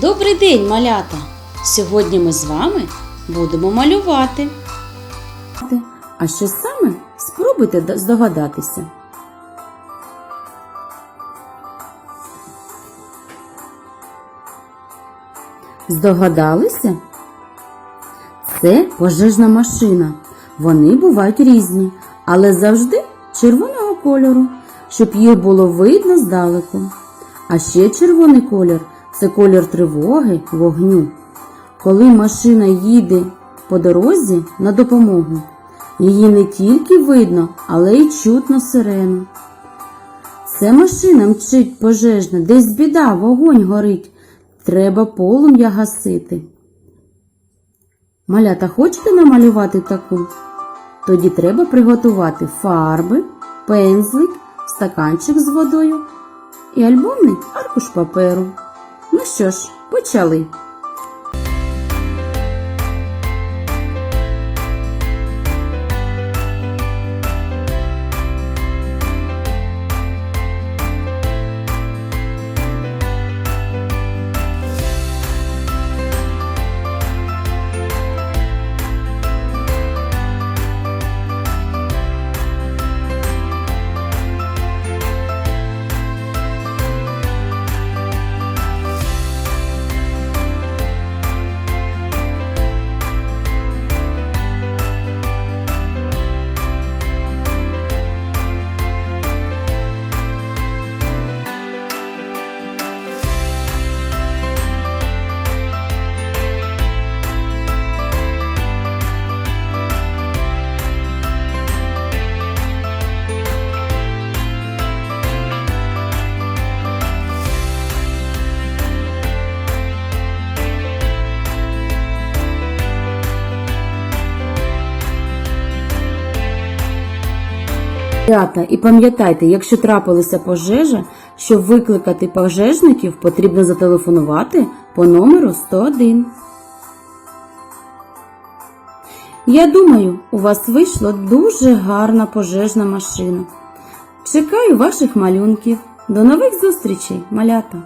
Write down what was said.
Добрий день, малята! Сьогодні ми з вами будемо малювати. А що саме спробуйте здогадатися. Здогадалися? Це пожежна машина. Вони бувають різні, але завжди червоного кольору, щоб їх було видно здалеку. А ще червоний колір це колір тривоги, вогню. Коли машина їде по дорозі на допомогу, її не тільки видно, але й чутно сирену. Це машина мчить пожежна, десь біда, вогонь горить. Треба полум'я гасити. Малята, хочете намалювати таку? Тоді треба приготувати фарби, пензлик, стаканчик з водою і альбомний аркуш паперу. Ну що ж, почали. Рята, і пам'ятайте, якщо трапилася пожежа, щоб викликати пожежників, потрібно зателефонувати по номеру 101. Я думаю, у вас вийшла дуже гарна пожежна машина. Чекаю ваших малюнків. До нових зустрічей, малята!